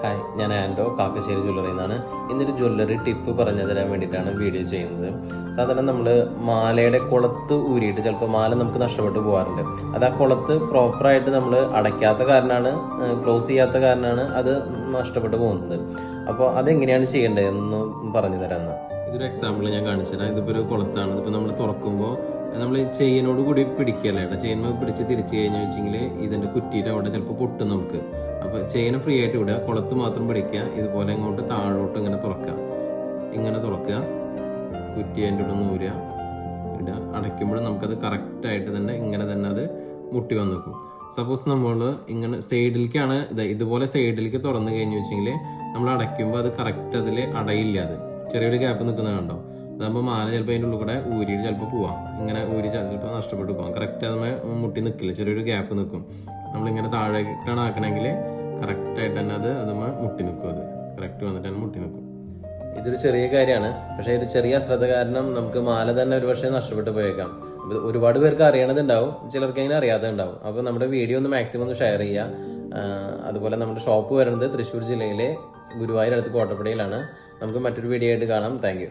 Hi ഞാൻ ആൻഡോ Kakkassery jewellery എന്നാണ് ഇന്നൊരു ജ്വല്ലറി ടിപ്പ് പറഞ്ഞു തരാൻ വേണ്ടിയിട്ടാണ് വീഡിയോ ചെയ്യുന്നത്. സാധാരണ നമ്മൾ മാലയുടെ കുളത്ത് ഊരിയിട്ട് ചിലപ്പോൾ മാല നമുക്ക് നഷ്ടപ്പെട്ടു പോകാറുണ്ട്. അത് ആ കുളത്ത് പ്രോപ്പറായിട്ട് നമ്മൾ അടയ്ക്കാത്ത കാരണമാണ് ക്ലോസ് ചെയ്യാത്ത കാരണമാണ് അത് നഷ്ടപ്പെട്ടു പോകുന്നത്. അപ്പോൾ അതെങ്ങനെയാണ് ചെയ്യേണ്ടതെന്ന് പറഞ്ഞു തരാമെന്ന് ഇതൊരു എക്സാമ്പിൾ ഞാൻ കാണിച്ചു തരാം. ഇതിപ്പോൾ ഒരു കുളത്താണ്. ഇതിപ്പോൾ നമ്മൾ തുറക്കുമ്പോൾ നമ്മൾ ചെയിനോട് കൂടി പിടിക്കുകയല്ലേ കേട്ടോ ചെയിൻ പിടിച്ച് തിരിച്ചു കഴിഞ്ഞാൽ വെച്ചെങ്കിൽ ഇതിന്റെ കുറ്റിയുടെ അവിടെ ചിലപ്പോൾ പൊട്ടും നമുക്ക്. അപ്പോൾ ചെയിൻ ഫ്രീ ആയിട്ട് വിടുക. കുളത്ത് മാത്രം പിടിക്കുക. ഇതുപോലെ ഇങ്ങോട്ട് താഴോട്ട് ഇങ്ങനെ തുറക്കുക. ഇങ്ങനെ തുറക്കുക. കുറ്റി അതിന്റെ ഉള്ളിൽ നൂരുക ഇടുക. അടയ്ക്കുമ്പോൾ നമുക്കത് കറക്റ്റായിട്ട് തന്നെ ഇങ്ങനെ തന്നെ അത് മുട്ടി വന്നു നിൽക്കും സപ്പോസ് നമ്മൾ ഇങ്ങനെ സൈഡിലേക്കാണ് ഇത് ഇതുപോലെ സൈഡിലേക്ക് തുറന്നു കഴിഞ്ഞു വെച്ചെങ്കിൽ നമ്മൾ അടയ്ക്കുമ്പോൾ അത് കറക്റ്റ് അതിൽ അടയില്ല അത്. ചെറിയൊരു ഗ്യാപ്പ് നിൽക്കുന്നത് കണ്ടോ? അതാകുമ്പോൾ മാല ചിലപ്പോൾ അതിന്റെ ഉള്ളിൽ കൂടെ ഊരിയിട്ട് ചിലപ്പോൾ പോവാം. ഇങ്ങനെ ഊരി ചിലപ്പോൾ നഷ്ടപ്പെട്ടു പോകാം കറക്റ്റ് അതിന് മുട്ടി നിൽക്കില്ല ചെറിയൊരു ഗ്യാപ്പ് നിൽക്കും നമ്മളിങ്ങനെ താഴേക്കാണ് ആക്കണമെങ്കിൽ കറക്റ്റായിട്ട് തന്നെ അത് അതുമേ മുട്ടി നിൽക്കും അത്. കറക്റ്റ് വന്നിട്ട് തന്നെ മുട്ടി നിൽക്കും ഇതൊരു ചെറിയ കാര്യമാണ്. പക്ഷേ ഒരു ചെറിയ അശ്രദ്ധ കാരണം നമുക്ക് മാല തന്നെ ഒരു പക്ഷേ നഷ്ടപ്പെട്ട് പോയേക്കാം. ഒരുപാട് പേർക്ക് അറിയണതുണ്ടാവും. ചിലർക്ക് അതിനെ അറിയാതെ ഉണ്ടാവും അപ്പോൾ നമ്മുടെ വീഡിയോ ഒന്ന് മാക്സിമം ഒന്ന് ഷെയർ ചെയ്യുക. അതുപോലെ നമ്മുടെ ഷോപ്പ് വരുന്നത് തൃശ്ശൂർ ജില്ലയിലെ ഗുരുവായൂർ അടുത്ത് കോട്ടപ്പടിയിലാണ്. നമുക്ക് മറ്റൊരു വീഡിയോ ആയിട്ട് കാണാം. താങ്ക്